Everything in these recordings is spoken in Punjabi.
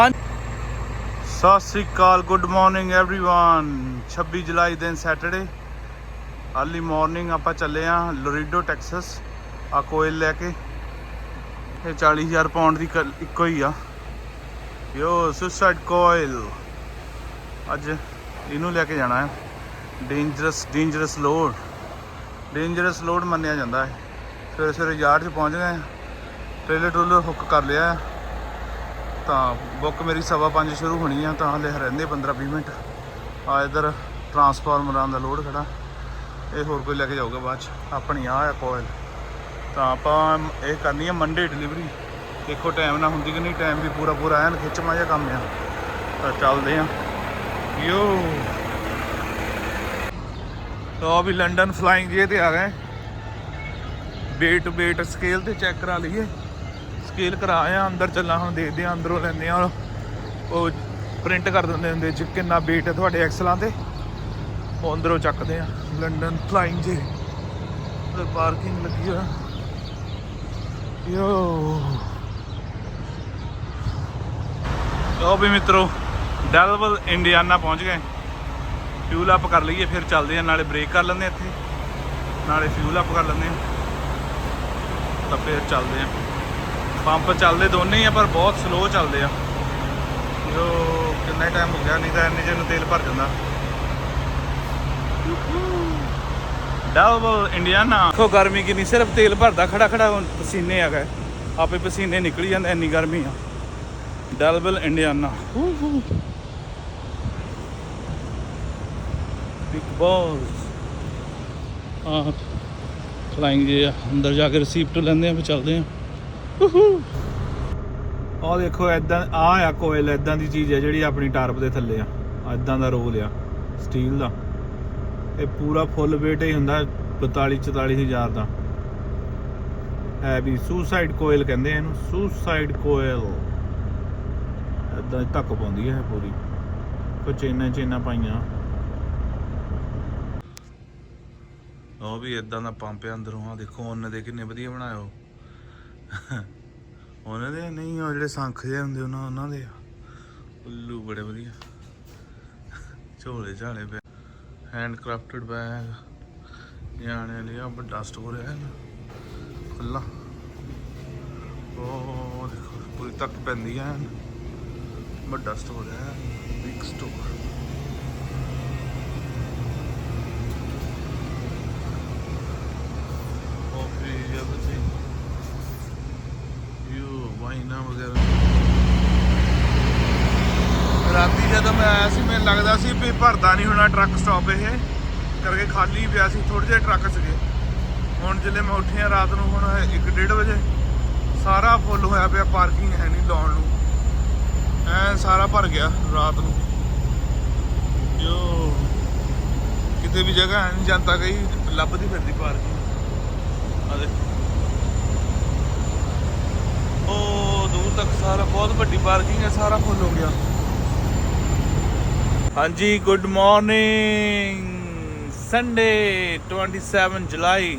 ਸਤਿ ਸ੍ਰੀ ਅਕਾਲ ਗੁੱਡ ਮਾਰਨਿੰਗ एवरीवन 26 ਜੁਲਾਈ ਦਿਨ ਸੈਟਰਡੇ। ਅਰਲੀ ਮਾਰਨਿੰਗ ਆਪਾਂ ਚੱਲੇ ਆ ਲੋਰੀਡੋ ਟੈਕਸਸ ਆ ਕੋਇਲ ਲੈ ਕੇ। ਇਹ 40000 ਪਾਉਂਡ ਦੀ ਇੱਕੋ ਹੀ ਆ। ਯੋ ਸੁਸਾਈਡ ਕੋਇਲ ਅੱਜ ਇਹਨੂੰ ਲੈ ਕੇ ਜਾਣਾ ਹੈ। Dangerous dangerous load dangerous load ਮੰਨਿਆ ਜਾਂਦਾ ਹੈ। ਫਿਰ ਸਵੇਰੇ ਯਾਰਡ 'ਚ ਪਹੁੰਚ ਗਏ ਟ੍ਰੇਲਰ ਟ੍ਰੋਲਰ ਹੁੱਕ ਕਰ ਲਿਆ ਤਾਂ ਬੁੱਕ ਮੇਰੀ ਸਵਾ ਪੰਜ ਸ਼ੁਰੂ ਹੋਣੀ ਆ, ਤਾਂ ਹਲੇ ਰਹਿੰਦੇ 15 20 ਮਿੰਟ। ਆ ਇਧਰ ਟਰਾਂਸਫਾਰਮਰਾਂ ਦਾ ਲੋਡ ਖੜਾ। ਇਹ ਹੋਰ ਕੋਈ ਲੈ ਕੇ ਜਾਊਗਾ ਬਾਅਦ ਚ। ਆਪਣੀ ਆ ਆ ਕੋਇਲ ਤਾਂ ਆਪਾਂ ਇਹ ਕਰਨੀ ਆ ਮੰਡੇ ਡਿਲੀਵਰੀ ਦੇਖੋ ਟਾਈਮ ਨਾ ਹੁੰਦੀ ਕਿ ਨਹੀਂ ਟਾਈਮ ਵੀ ਪੂਰਾ ਪੂਰਾ ਐਨ ਖਿੱਚਮਾ ਜਿਹਾ ਕੰਮ ਆ। ਤਾਂ ਚੱਲਦੇ ਆ। ਯੋ ਤਾਂ ਵੀ ਲੰਡਨ ਫਲਾਈਂਗ ਜੇ ਤੇ ਆ ਗਏ। ਵੇਟ ਵੇਟ ਸਕੇਲ ਤੇ ਚੈੱਕ ਕਰਾ ਲਈਏ। ਸਕੇਲ ਕਰਾਏ ਆ, ਅੰਦਰ ਚੱਲਾਂ, ਹੁਣ ਦੇਖਦੇ ਆ, ਅੰਦਰੋਂ ਲੈਂਦੇ ਆ, ਉਹ ਪ੍ਰਿੰਟ ਕਰ ਦਿੰਦੇ ਹੁੰਦੇ ਚ ਕਿੰਨਾ weight ਹੈ ਤੁਹਾਡੇ ਐਕਸਲਾਂ ਤੇ। ਉਹ ਅੰਦਰੋਂ ਚੱਕਦੇ ਆ। ਲੰਡਨ ਫਲਾਈਂਗ ਜੇ ਉਧਰ ਪਾਰਕਿੰਗ ਲੱਗੀ ਆ। ਯੋ। ਲਓ ਵੀ ਮਿੱਤਰੋ ਡੈਲਵਲ ਇੰਡੀਆਨਾ ਪਹੁੰਚ ਗਏ। ਫਿਊਲ ਅਪ ਕਰ ਲਈਏ, ਫਿਰ ਚੱਲਦੇ ਆ, ਨਾਲੇ ਬ੍ਰੇਕ ਕਰ ਲੈਂਦੇ ਆ ਇੱਥੇ। ਨਾਲੇ ਫਿਊਲ ਅਪ ਕਰ ਲੈਂਦੇ ਆ। ਤਾਂ ਫਿਰ ਚੱਲਦੇ ਆ। ਪੰਪ ਚੱਲਦੇ ਦੋਨੇ ਹੀ ਆ, ਪਰ ਬਹੁਤ ਸਲੋ ਚੱਲਦੇ ਆ। ਜੋ ਕਿੰਨਾ ਟਾਈਮ ਹੋ ਗਿਆ, ਨਹੀਂ ਤਾਂ ਇੰਨੇ ਜਿਹਨੂੰ ਤੇਲ ਭਰ ਜਾਂਦਾ। ਡਬਲ ਇੰਡੀਆਨਾ ਦੇਖੋ, ਗਰਮੀ ਕਿੰਨੀ, ਸਿਰਫ ਤੇਲ ਭਰਦਾ ਖੜਾ ਖੜਾ ਪਸੀਨੇ ਆ ਗਏ। ਆਪੇ ਪਸੀਨੇ ਨਿਕਲੀ ਜਾਂਦੇ, ਇੰਨੀ ਗਰਮੀ ਆ। ਡਬਲ ਇੰਡੀਆਨਾ ਬਿਗ ਬੌਸ ਆ ਫਲਾਈਂਗ ਜੇ ਆ, ਅੰਦਰ ਜਾ ਕੇ ਰਿਸੀਪਟ ਲੈਂਦੇ ਆ, ਫਿਰ ਚੱਲਦੇ ਆ। ਆਹ ਦੇਖੋ ਐਦਾਂ ਆ ਆ ਕੋਇਲ ਐਦਾਂ ਦੀ ਚੀਜ਼ ਹੈ ਜਿਹੜੀ ਆਪਣੀ ਟਾਰਪ ਦੇ ਥੱਲੇ ਆ। ਐਦਾਂ ਦਾ ਰੋਲ ਆ ਸਟੀਲ ਦਾ। ਇਹ ਪੂਰਾ ਫੁੱਲ weight ਹੀ ਹੁੰਦਾ 42 44 ਦਾ। ਹੈ ਵੀ ਸੁਸਾਈਡ ਕੋਇਲ ਕਹਿੰਦੇ ਇਹਨੂੰ ਸੁਸਾਈਡ ਕੋਇਲ ਐਦਾਂ ਧੱਕ ਪਾਉਂਦੀ ਹੈ ਪੂਰੀ। ਕੋ ਚੇਨਾ ਚੇਨਾ ਪਾਈਆਂ। ਉਹ ਵੀ ਇਦਾਂ ਦਾ ਪੰਪ ਆ ਅੰਦਰੋਂ ਆ ਦੇਖੋ, ਉਹਨਾਂ ਦੇ ਕਿੰਨੇ ਵਧੀਆ ਬਣਾਇਆ ਉਹਨਾਂ ਦੇ ਨਹੀਂ, ਉਹ ਜਿਹੜੇ ਸੰਖ ਜਿਹੇ ਹੁੰਦੇ ਉਹਨਾਂ ਉਹਨਾਂ ਦੇ ਆ। ਉੱਲੂ ਬੜੇ ਵਧੀਆ। ਝੋਲੇ ਝਾਲੇ ਪਏ। ਹੈਂਡ ਕ੍ਰਾਫਟਡ ਬੈਗ ਨਿਆਣੇ ਲਈ ਆ ਵੱਡਾ ਸਟੋਰ ਹੈ ਖੁੱਲਾ ਉਹ ਦੇਖੋ ਪੂਰੀ ਤੱਕ ਪੈਂਦੀ ਹੈ। ਵੱਡਾ ਸਟੋਰ ਹੈ। ਬਿਗ ਸਟੋਰ ਕਾਫੀ everything ਯੂ ਵਾਈਨਾ ਵਗੈਰਾ ਰਾਤੀ ਜਦੋਂ ਮੈਂ ਆਇਆ ਸੀ, ਮੈਨੂੰ ਲੱਗਦਾ ਸੀ ਵੀ ਭਰਦਾ ਨਹੀਂ ਹੋਣਾ ਟਰੱਕ ਸਟਾਪ ਇਹ, ਕਰਕੇ ਖਾਲੀ ਪਿਆ ਸੀ ਥੋੜੇ ਜਿਹੇ ਟਰੱਕ ਸੀਗੇ। ਹੁਣ ਜਿੱਲੇ ਮੈਂ ਉੱਠਿਆ ਰਾਤ ਨੂੰ, ਹੁਣ 1:30 ਵਜੇ, ਸਾਰਾ ਫੁੱਲ ਹੋਇਆ ਪਿਆ ਪਾਰਕਿੰਗ ਹੈ ਨਹੀਂ ਲਾਉਣ ਨੂੰ। ਐ ਸਾਰਾ ਭਰ ਗਿਆ ਰਾਤ ਨੂੰ। ਜੋ ਕਿਤੇ ਵੀ ਜਗ੍ਹਾ ਹੈ ਨਹੀਂ ਜਾਂਦਾ ਕਈ ਲੱਭਦੀ ਫਿਰਦੀ ਪਾਰਕਿੰਗ ਆ ਦੇਖੋ। ਉਹ ਦੂਰ ਤੱਕ ਸਾਰਾ, ਬਹੁਤ ਵੱਡੀ ਪਾਰਕਿੰਗ ਹੈ, ਸਾਰਾ ਫੁੱਲ ਹੋ ਗਿਆ। ਹਾਂਜੀ ਗੁੱਡ ਮਾਰਨਿੰਗ ਸੰਡੇ 27 ਜੁਲਾਈ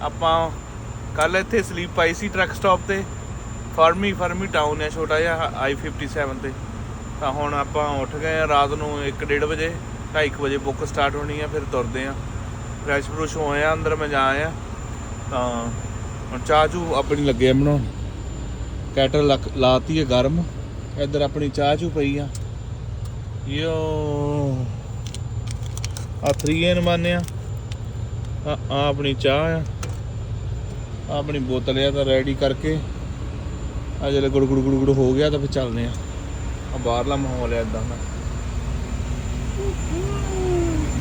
ਆਪਾਂ ਕੱਲ ਇੱਥੇ ਸਲੀਪ ਪਾਈ ਸੀ ਟਰੱਕ ਸਟਾਪ ਤੇ। ਫਰਮੀ ਫਰਮੀ ਟਾਊਨ ਹੈ ਛੋਟਾ ਜਿਹਾ I57 ਤੇ। ਤਾਂ ਹੁਣ ਆਪਾਂ ਉੱਠ ਗਏ ਆ ਰਾਤ ਨੂੰ 1:30 ਵਜੇ 2:30 ਵਜੇ ਬੁੱਕ ਸਟਾਰਟ ਹੋਣੀ ਆ, ਫਿਰ ਤੁਰਦੇ ਆ ਫਰੈਸ਼ ਫਰੂਸ਼ ਹੋਏ ਆ ਅੰਦਰ ਮੈਂ ਜਾ ਆਇਆ। ਤਾਂ ਹੁਣ ਚਾਹ ਚੂ ਆਪਣੀ ਲੱਗੇ ਬਣਾਉਣ। ਕੈਟਲ ਲੱਕ- ਲਾਤੀ ਹੈ ਗਰਮ। ਇੱਧਰ ਆਪਣੀ ਚਾਹ ਚੂ ਪਈ ਆ। ਯੋ। ਆ 3 ਮਾਨਿਆ ਆ। ਆਪਣੀ ਚਾਹ ਆ। ਆਹ ਆਪਣੀ ਬੋਤਲ ਆ ਤਾਂ ਰੈਡੀ ਕਰਕੇ। ਆ ਜਿਹੜੇ ਗੁੜ ਗੁੜ ਗੁੜ ਗੁੜ ਹੋ ਗਿਆ ਤਾਂ ਫਿਰ ਚੱਲਦੇ ਆ। ਆ ਬਾਹਰਲਾ ਮਾਹੌਲ ਆ ਇਦਾਂ ਦਾ।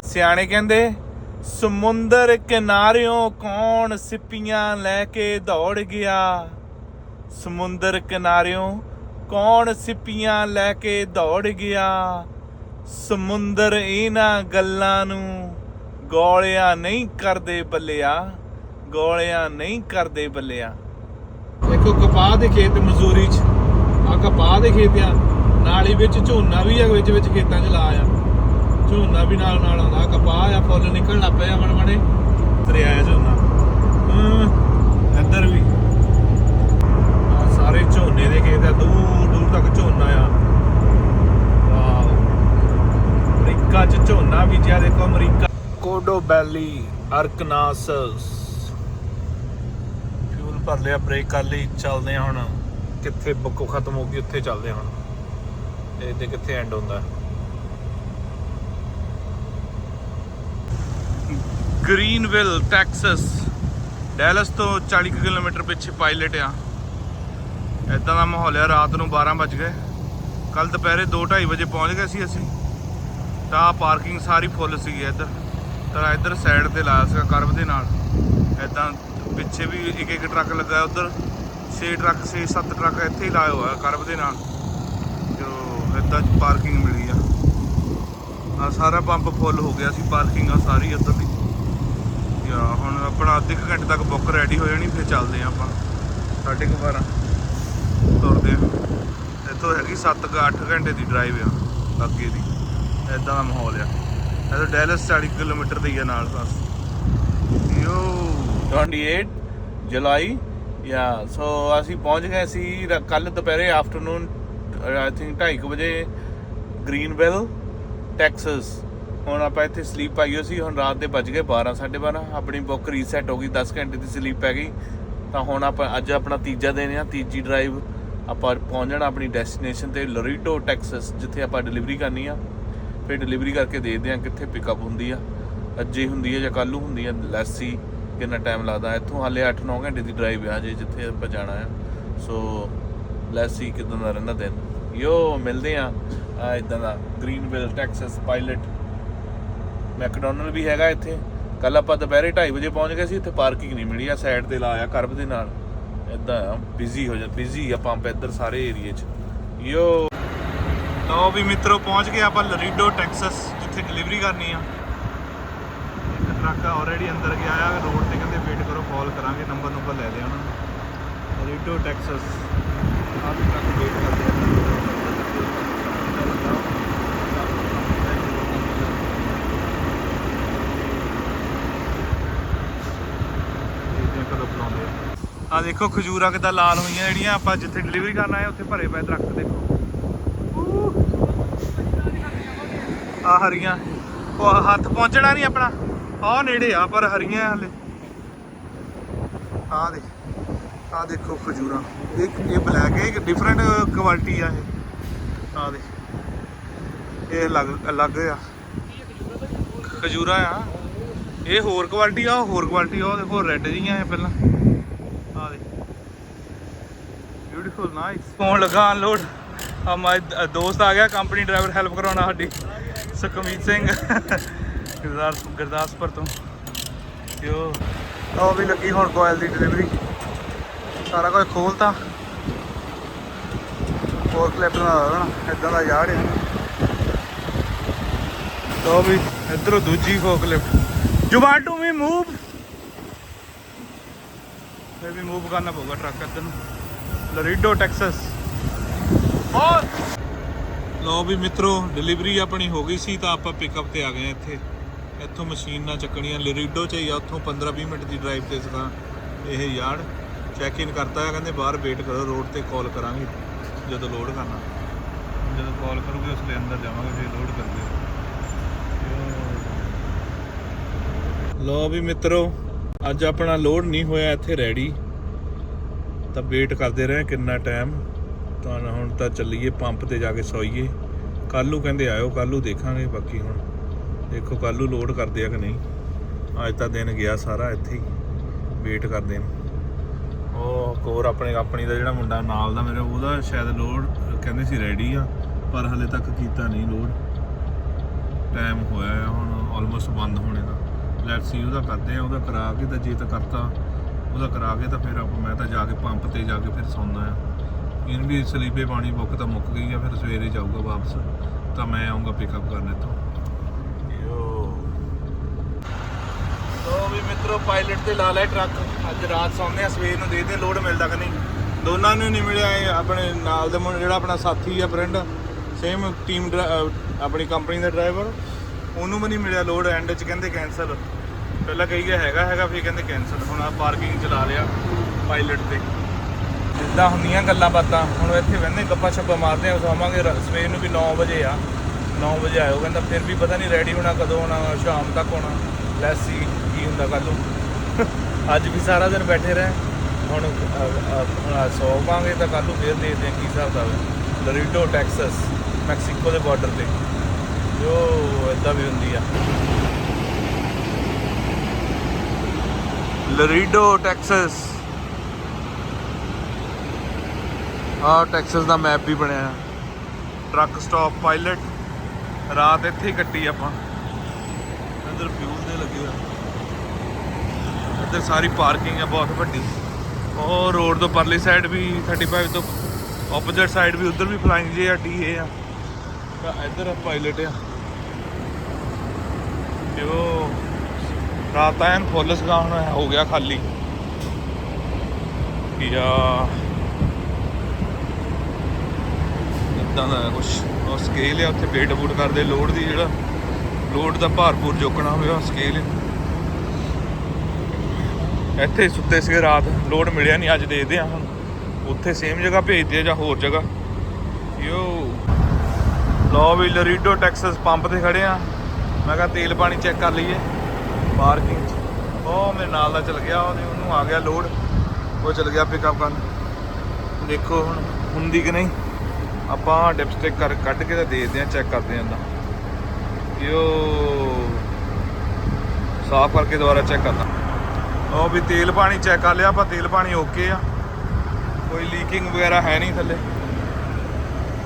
ਸਿਆਣੇ ਕਹਿੰਦੇ, ਸਮੁੰਦਰ ਕਿਨਾਰਿਓਂ ਕੌਣ ਸਿੱਪੀਆਂ ਲੈ ਕੇ ਦੌੜ ਗਿਆ? ਸਮੁੰਦਰ ਕਿਨਾਰਿਓਂ ਕੌਣ ਸਿੱਪੀਆਂ ਲੈ ਕੇ ਦੌੜ ਗਿਆ? ਸਮੁੰਦਰ ਇਹਨਾਂ ਗੱਲਾਂ ਨੂੰ ਗੋਲਿਆ ਨਹੀਂ ਕਰਦੇ ਬੱਲਿਆ ਗੋਲਿਆ ਨਹੀਂ ਕਰਦੇ ਬੱਲਿਆ। ਦੇਖੋ ਕਪਾਹ ਦੇ ਖੇਤ ਮਜ਼ਦੂਰੀ ਚ ਆ ਕਪਾਹ ਦੇ ਖੇਤ ਆ ਨਾਲੀ ਵਿੱਚ ਝੋਨਾ ਵੀ ਆ ਵਿੱਚ ਵਿੱਚ ਖੇਤਾਂ 'ਚ ਲਾ ਆ ਝੋਨਾ ਵੀ ਨਾਲ ਨਾਲ ਆਉਂਦਾ ਕਪਾਹ ਆ ਫੁੱਲ ਨਿਕਲਣ ਲੱਗ ਪਏ ਆ ਮਣ ਮਣੇ ਦਰਿਆ ਝੋਨਾ। ਹਾਂ, ਇੱਧਰ ਵੀ। ਸਾਰੇ ਝੋਨੇ ਦੇ ਖੇਤ ਆ ਦੂਰ ਦੂਰ ਤੱਕ ਝੋਨਾ ਆ ਵਾਓ ਅਮਰੀਕਾ ਚ ਝੋਨਾ ਬੀਜਿਆ, ਦੇਖੋ ਅਮਰੀਕਾ। ਕੋਡੋ ਬੈਲੀ, ਅਰਕਨਾਸ। ਫਿਊਲ ਭਰ ਲਿਆ, ਬ੍ਰੇਕ ਕਰ ਲਈ, ਚੱਲਦੇ ਆ ਹੁਣ। ਕਿੱਥੇ ਬੁੱਕੋ ਖਤਮ ਹੋ ਗਈ ਉੱਥੇ ਚੱਲਦੇ ਆ ਹੁਣ। ਤੇ ਕਿੱਥੇ ਐਂਡ ਹੁੰਦਾ। ਗ੍ਰੀਨਵਿਲ, ਟੈਕਸਸ। ਡੈਲਸ ਤੋਂ 40 ਕੁ ਕਿਲੋਮੀਟਰ ਪਿੱਛੇ ਪਾਇਲਟ ਆ। ਇਦਾਂ ਦਾ ਮਾਹੌਲ ਆ, ਰਾਤ ਨੂੰ 12 ਵਜ ਗਏ। ਕੱਲ ਦੁਪਹਿਰੇ 2:30 ਵਜੇ ਪਹੁੰਚ ਗਏ ਸੀ ਅਸੀਂ। ਤਾਂ ਪਾਰਕਿੰਗ ਸਾਰੀ ਫੁੱਲ ਸੀ ਇੱਧਰ। ਤਾਂ ਇੱਧਰ ਸਾਈਡ ਤੇ ਲਾਇਆ ਸੀਗਾ ਕਰਵ ਦੇ ਨਾਲ। ਇਦਾਂ ਪਿੱਛੇ ਵੀ ਇੱਕ ਇੱਕ ਟਰੱਕ ਲੱਗਾ ਉਧਰ। 6 ਟਰੱਕ 6 7 ਟਰੱਕ ਇੱਥੇ ਹੀ ਲਾਇਆ ਹੋਇਆ ਕਰਵ ਦੇ ਨਾਲ। ਜੋ ਇਦਾਂ ਪਾਰਕਿੰਗ ਮਿਲੀ ਆ। ਆ ਸਾਰਾ ਪੰਪ ਫੁੱਲ ਹੋ ਗਿਆ ਸੀ ਪਾਰਕਿੰਗ ਆ ਸਾਰੀ ਉੱਧਰ ਦੀ। ਯਾ ਹੁਣ ਆਪਣਾ ਅੱਧੇ ਕੁ ਘੰਟੇ ਤੱਕ ਬੁੱਕ ਰੈਡੀ ਹੋ ਜਾਣੀ, ਫਿਰ ਚੱਲਦੇ ਆ ਆਪਾਂ। ਸਾਢੇ ਕੁ 12 ਤੁਰਦੇ ਆ। ਇੱਥੋਂ ਹੈਗੀ 7 ਕੁ 8 ਘੰਟੇ ਦੀ ਡਰਾਈਵ ਆ, ਅੱਗੇ ਦੀ। ਐਦਾਂ ਦਾ ਮਾਹੌਲ ਆ। ਇਹ ਡੈਲਸ 40 ਕਿਲੋਮੀਟਰ 'ਤੇ ਹੀ ਆ ਨਾਲ ਬਸ। ਯੋ। 28 ਜੁਲਾਈ ਯਾ ਸੋ ਅਸੀਂ ਪਹੁੰਚ ਗਏ ਸੀ ਕੱਲ ਦੁਪਹਿਰੇ ਆਫਟਰਨੂਨ ਆਈ ਥਿੰਕ 2:30 ਵਜੇ ਗ੍ਰੀਨਵਿਲ ਟੈਕਸਸ ਹੁਣ ਆਪਾਂ ਇੱਥੇ ਸਲੀਪ ਪਾਈ ਹੋਈ ਸੀ, ਹੁਣ ਰਾਤ ਦੇ ਵੱਜ ਗਏ 12 12:30 ਆਪਣੀ ਬੁੱਕ ਰੀਸੈਟ ਹੋ ਗਈ 10 ਘੰਟੇ ਦੀ ਸਲੀਪ ਪੈ ਗਈ। ਤਾਂ ਹੁਣ ਆਪਾਂ ਅੱਜ ਆਪਣਾ ਤੀਜਾ ਦਿਨ ਆ, ਤੀਜੀ ਡਰਾਈਵ ਆਪਾਂ ਪਹੁੰਚਣਾ ਆਪਣੀ ਡੈਸਟੀਨੇਸ਼ਨ ਤੇ ਲੋਰੀਟੋ ਟੈਕਸਸ ਜਿੱਥੇ ਆਪਾਂ ਡਿਲੀਵਰੀ ਕਰਨੀ ਆ। ਫਿਰ ਡਿਲੀਵਰੀ ਕਰਕੇ ਦੇਖਦੇ ਆ ਕਿੱਥੇ ਪਿਕਅਪ ਹੁੰਦੀ ਆ। ਅੱਜ ਹੀ ਹੁੰਦੀ ਆ ਜਾਂ ਕੱਲ੍ਹ ਨੂੰ ਹੁੰਦੀ ਆ, ਲੈਸੀ ਕਿੰਨਾ ਟਾਈਮ ਲੱਗਦਾ। ਇੱਥੋਂ ਹਾਲੇ 8-9 ਘੰਟੇ ਦੀ ਡਰਾਈਵ ਆ ਜੇ ਜਿੱਥੇ ਆਪਾਂ ਜਾਣਾ ਆ। ਸੋ ਲੈਸੀ ਕਿਦਾਂ ਦਾ ਰਹਿੰਦਾ ਦਿਨ? ਯੋ, ਮਿਲਦੇ ਆ। ਇਦਾਂ ਦਾ ਗ੍ਰੀਨਵਿਲ ਟੈਕਸਸ ਪਾਇਲਟ ਮੈਕਡੋਨਲ ਵੀ ਹੈਗਾ ਇੱਥੇ। ਕੱਲ ਆਪਾਂ ਦੁਪਹਿਰੇ 2:30 ਵਜੇ ਪਹੁੰਚ ਗਏ ਸੀ, ਇੱਥੇ ਪਾਰਕਿੰਗ ਨਹੀਂ ਮਿਲੀ ਆ ਸਾਈਡ ਤੇ ਲਾਇਆ ਕਰਬ ਦੇ ਨਾਲ। ਇਦਾਂ ਬਿਜ਼ੀ ਹੋ ਜਾ ਬਿਜ਼ੀ ਆ, ਪੰਪ ਇੱਧਰ ਸਾਰੇ ਏਰੀਏ 'ਚ। ਯੋ। ਲਓ ਵੀ ਮਿੱਤਰੋ, ਪਹੁੰਚ ਗਏ ਆਪਾਂ ਲਰੀਡੋ ਟੈਕਸਸ ਜਿੱਥੇ ਡਿਲੀਵਰੀ ਕਰਨੀ ਆ। ਇੱਕ ਟਰੱਕ ਆਲਰੇਡੀ ਅੰਦਰ ਗਿਆ ਆ ਰੋਡ ਤੇ ਕਹਿੰਦੇ ਵੇਟ ਕਰੋ ਕਾਲ ਕਰਾਂਗੇ ਨੰਬਰ ਨੰਬਰ ਲੈ ਲਿਆ ਉਹਨਾਂ ਨੂੰ। ਲਰੀਡੋ ਟੈਕਸਸ ਆਹ ਵੀ ਟਰੱਕ ਵੇਟ ਕਰਦੇ ਕਦੋਂ ਬੁਲਾਉਂਦੇ ਆ। ਆ ਦੇਖੋ, ਖਜੂਰਾਂ ਕਿੱਦਾਂ ਲਾਲ ਹੋਈਆਂ ਜਿਹੜੀਆਂ, ਆਪਾਂ ਜਿੱਥੇ ਡਿਲੀਵਰੀ ਕਰਨ ਆਏ ਉੱਥੇ ਭਰੇ ਪਏ ਦਰਖਤ ਦੇਖੋ। ਆ ਹਰੀਆਂ। ਉਹ ਹੱਥ ਪਹੁੰਚਣਾ ਨਹੀਂ ਆਪਣਾ। ਆ ਨੇੜੇ ਆ, ਪਰ ਹਰੀਆਂ ਹਲੇ। ਆ ਦੇ ਆ ਦੇਖੋ ਖਜੂਰਾਂ। ਇਹ ਇਹ ਬਲੈਕ ਹੈ ਇੱਕ ਡਿਫਰੈਂਟ ਕੁਆਲਿਟੀ ਆ ਇਹ। ਆ ਦੇ ਇਹ ਅਲੱਗ ਅਲੱਗ ਆ। ਖਜੂਰਾ ਆ। ਇਹ ਹੋਰ ਕੁਆਲਿਟੀ ਆ ਹੋਰ ਕੁਆਲਿਟੀ ਆ ਦੇਖੋ ਰੈੱਡ ਜੀਆਂ ਆ ਪਹਿਲਾਂ। ਆ ਦੇ ਬਿਊਟੀਫੁਲ ਨਾਈਸ ਫੋਨ ਲਗਾ ਅਨਲੋਡ ਆ ਮਾਈ ਦੋਸਤ ਆ ਗਿਆ ਕੰਪਨੀ ਡਰਾਈਵਰ ਹੈਲਪ ਕਰਾਉਣਾ ਸਾਡੀ। ਸੁਖਮੀਤ ਸਿੰਘ। ਗੁਰਦਾਸ ਗੁਰਦਾਸਪੁਰ ਤੋਂ। ਯੋ ਉਹ ਵੀ ਲੱਗੀ ਹੁਣ ਕੋਇਲ ਦੀ ਡਿਲੀਵਰੀ ਸਾਰਾ ਕੁਝ ਖੋਲਤਾ। ਫੋਰ ਕਲਿੱਪ ਨਾਲ ਲਾਉਣਾ ਇਦਾਂ ਦਾ ਯਾਰ ਹੈ ਲੋ ਵੀ ਇਧਰੋਂ ਦੂਜੀ forklift you want to me move. ਫੇ ਵੀ ਮੂਵ ਕਰਨਾ ਪਊਗਾ ਟਰੱਕ ਇੱਧਰ ਨੂੰ। ਲਰੀਡੋ ਟੈਕਸਸ ਔਰ ਲੋ ਵੀ ਮਿੱਤਰੋ ਡਿਲੀਵਰੀ ਆਪਣੀ ਹੋ ਗਈ ਸੀ ਤਾਂ ਆਪਾਂ ਪਿਕਅਪ ਤੇ ਆ ਗਏ ਇੱਥੇ। ਇੱਥੋਂ ਮਸ਼ੀਨ ਨਾਲ ਚੱਕਣੀਆਂ ਲਰੀਡੋ ਚ ਹੀ ਆ ਉੱਥੋਂ 15-20 ਮਿੰਟ ਦੀ ਡਰਾਈਵ ਤੇ ਸੀਗਾ ਇਹ ਯਾਰਡ ਚੈੱਕ ਇਨ ਕਰਤਾ ਹੈ ਕਹਿੰਦੇ ਬਾਹਰ ਵੇਟ ਕਰੋ ਰੋਡ ਤੇ ਕਾਲ ਕਰਾਂਗੇ ਜਦੋਂ ਲੋਡ ਕਰਨਾ। ਜਦੋਂ ਕਾਲ ਕਰੋਗੇ ਉਸ ਲਈ ਅੰਦਰ ਜਾਵਾਂਗੇ ਫਿਰ ਲੋਡ ਕਰਦੇ ਲੋ ਵੀ ਮਿੱਤਰੋ ਅੱਜ ਆਪਣਾ ਲੋਡ ਨਹੀਂ ਹੋਇਆ ਇੱਥੇ ਰੈਡੀ ਤਾਂ ਵੇਟ ਕਰਦੇ ਰਹੇ ਕਿੰਨਾ ਟਾਈਮ ਤਾਂ ਹੁਣ ਤਾਂ ਚੱਲੀਏ, ਪੰਪ ਤੇ ਜਾ ਕੇ ਸੌਈਏ। ਕੱਲ੍ਹ ਨੂੰ ਕਹਿੰਦੇ, ਆਇਓ ਕੱਲ੍ਹ ਨੂੰ ਦੇਖਾਂਗੇ ਬਾਕੀ ਹੁਣ। ਦੇਖੋ ਕੱਲ੍ਹ ਨੂੰ ਲੋਡ ਕਰਦੇ ਆ ਕਿ ਨਹੀਂ? ਅੱਜ ਤਾਂ ਦਿਨ ਗਿਆ ਸਾਰਾ ਇੱਥੇ ਹੀ। ਵੇਟ ਕਰਦੇ ਨੇ। ਉਹ ਕੋਰ ਆਪਣੇ, ਆਪਣੀ ਦਾ ਜਿਹੜਾ ਮੁੰਡਾ ਨਾਲ ਦਾ ਮੇਰੇ, ਉਹਦਾ ਸ਼ਾਇਦ ਲੋਡ ਕਹਿੰਦੇ ਸੀ ਰੈਡੀ ਆ, ਪਰ ਹਲੇ ਤੱਕ ਕੀਤਾ ਨਹੀਂ ਲੋਡ ਟਾਈਮ ਹੋਇਆ ਆ ਹੁਣ ਆਲਮੋਸਟ ਬੰਦ ਹੋਣੇ ਦਾ। ਲੈਟਸ ਸੀ ਉਹਦਾ ਕਰਦੇ ਆ, ਉਹਦਾ ਕਰਾ ਕੇ ਤਾਂ ਜੇ ਤਾਂ ਕਰਤਾ। ਉਹਦਾ ਕਰਾ ਕੇ ਤਾਂ ਫਿਰ ਆਪਾਂ, ਮੈਂ ਤਾਂ ਜਾ ਕੇ ਪੰਪ ਤੇ ਜਾ ਕੇ ਫਿਰ ਸੌਂਦਾ ਆ। ਇਹਨ ਵੀ ਸਲੀਪੇ ਪਾਣੀ ਬੁੱਕ ਤਾਂ ਮੁੱਕ ਗਈ ਆ, ਫਿਰ ਸਵੇਰੇ ਜਾਊਗਾ ਵਾਪਸ, ਤਾਂ ਮੈਂ ਆਉਂਗਾ ਪਿਕਅਪ ਕਰਨ ਇੱਥੋਂ। ਯੋ ਵੀ ਮਿੱਤਰੋ ਪਾਇਲਟ ਤੇ ਲਾ ਲੈ ਟਰੱਕ ਅੱਜ ਰਾਤ ਸੌਂਦੇ ਆ, ਸਵੇਰ ਨੂੰ ਦੇਖਦੇ ਲੋਡ ਮਿਲਦਾ ਕਿ ਨਹੀਂ? ਦੋਨਾਂ ਨੂੰ ਨਹੀਂ ਮਿਲਿਆ ਆਪਣੇ ਨਾਲ ਦੇ ਜਿਹੜਾ ਆਪਣਾ ਸਾਥੀ ਆ ਫਰੈਂਡ ਸੇਮ ਟੀਮ ਆਪਣੀ ਕੰਪਨੀ ਦਾ ਡਰਾਈਵਰ ਉਹਨੂੰ ਵੀ ਨਹੀਂ ਮਿਲਿਆ ਲੋਡ ਐਂਡ 'ਚ ਕਹਿੰਦੇ ਕੈਨਸਲ ਪਹਿਲਾਂ ਕਹੀ ਗਿਆ ਹੈਗਾ ਹੈਗਾ, ਫਿਰ ਕਹਿੰਦੇ ਕੈਨਸਲ ਹੁਣ ਆ ਪਾਰਕਿੰਗ ਚਲਾ ਲਿਆ ਪਾਇਲਟ ਤੇ। ਜਿੱਦਾਂ ਹੁੰਦੀਆਂ ਗੱਲਾਂ ਬਾਤਾਂ, ਹੁਣ ਇੱਥੇ ਬਹਿੰਦੇ, ਗੱਪਾਂ ਛੱਪਾਂ ਮਾਰਦੇ ਆ, ਸੋਵਾਂਗੇ ਰ- ਸਵੇਰ ਨੂੰ ਵੀ 9 ਵਜੇ ਆ। 9 ਵਜੇ ਆਇਓ, ਕਹਿੰਦਾ ਫਿਰ ਵੀ ਪਤਾ ਨਹੀਂ ਰੈਡੀ ਹੋਣਾ ਕਦੋਂ ਹੋਣਾ, ਸ਼ਾਮ ਤੱਕ ਹੋਣਾ ਲੈਸ ਲੈਸੀ ਕੀ ਹੁੰਦਾ ਕੱਲ ਨੂੰ। ਅੱਜ ਵੀ ਸਾਰਾ ਦਿਨ ਬੈਠੇ ਰਹੇ, ਹੁਣ ਅ- ਅ- ਹੁਣ ਸੋਵਾਂਗੇ ਤਾਂ ਕੱਲ ਨੂੰ ਫਿਰ ਦੇਖਦੇ ਆ ਕੀ ਹਿਸਾਬ ਦਾ ਲਰੀਟੋ ਟੈਕਸਸ ਮੈਕਸੀਕੋ ਦੇ ਬਾਰਡਰ ਤੇ। ਜੋ ਇਦਾਂ ਵੀ ਹੁੰਦੀ ਆ। ਲਰੀਡੋ ਟੈਕਸਸ ਆ ਟੈਕਸਸ ਦਾ ਮੈਪ ਵੀ ਬਣਿਆ ਟਰੱਕ ਸਟਾਪ ਪਾਇਲਟ ਰਾਤ ਇੱਥੇ ਹੀ ਕੱਟੀ ਆਪਾਂ। ਅੰਦਰ ਫਿਊਲ ਦੇ ਲੱਗੇ ਆ। ਇੱਧਰ ਸਾਰੀ ਪਾਰਕਿੰਗ ਆ, ਬਹੁਤ ਵੱਡੀ। ਉਹ ਰੋਡ ਤੋਂ ਪਰਲੀ ਸਾਈਡ ਵੀ 35 ਤੋਂ ਆਪੋਜ਼ਿਟ ਸਾਈਡ ਵੀ ਉਧਰ ਵੀ ਫਲਾਈਂਗ ਜੇ ਆ ਟੀ ਆ। ਤਾਂ ਇੱਧਰ ਪਾਇਲਟ ਆ। ਜੋ ਰਾਤ ਐਨ ਫੁੱਲ ਸਗਾ ਹੋ ਗਿਆ ਖਾਲੀ। ਯਾ ਇਦਾਂ ਦਾ ਕੁਝ ਉਹ ਸਕੇਲ ਆ, ਉੱਥੇ ਵੇਟ ਬੂਟ ਕਰਦੇ ਲੋਡ ਦੀ ਜਿਹੜਾ ਲੋਡ ਦਾ ਭਾਰਪੂਰ ਚੁੱਕਣਾ ਹੋਵੇ, ਉਹ ਸਕੇਲ ਇੱਥੇ ਸੁੱਤੇ ਸੀਗੇ ਰਾਤ ਲੋਡ ਮਿਲਿਆ ਨਹੀਂ ਅੱਜ ਦੇਖਦੇ ਆ ਹੁਣ। ਉੱਥੇ ਸੇਮ ਜਗ੍ਹਾ ਭੇਜਦੇ ਆ ਜਾਂ ਹੋਰ ਜਗ੍ਹਾ। ਯੋ। ਲੋ ਵੀ ਲਰੀਡੋ ਟੈਕਸਸ ਪੰਪ ਤੇ ਖੜੇ ਆ। ਮੈਂ ਕਿਹਾ ਤੇਲ ਪਾਣੀ ਚੈੱਕ ਕਰ ਲਈਏ। ਪਾਰਕਿੰਗ 'ਚ। ਉਹ ਮੇਰੇ ਨਾਲ ਦਾ ਚਲ ਗਿਆ, ਉਹਨੇ ਉਹਨੂੰ ਆ ਗਿਆ ਲੋਡ। ਉਹ ਚਲ ਗਿਆ ਪਿਕਅਪ ਕਰਨ। ਦੇਖੋ ਹੁਣ, ਹੁੰਦੀ ਕਿ ਨਹੀਂ। ਆਪਾਂ ਡਿਪਸਟਿਕ ਕਰ ਕੱਢ ਕੇ ਤਾਂ ਦੇਖਦੇ ਆ ਚੈੱਕ ਕਰਦੇ ਆਂ ਦਾ ਯੋ ਸਾਫ਼ ਕਰਕੇ ਦੁਬਾਰਾ ਚੈੱਕ ਕਰਨਾ। ਉਹ ਵੀ ਤੇਲ ਪਾਣੀ ਚੈੱਕ ਕਰ ਲਿਆ, ਆਪਾਂ ਤੇਲ ਪਾਣੀ ਓਕੇ ਆ। ਕੋਈ ਲੀਕਿੰਗ ਵਗੈਰਾ ਹੈ ਨਹੀਂ ਥੱਲੇ।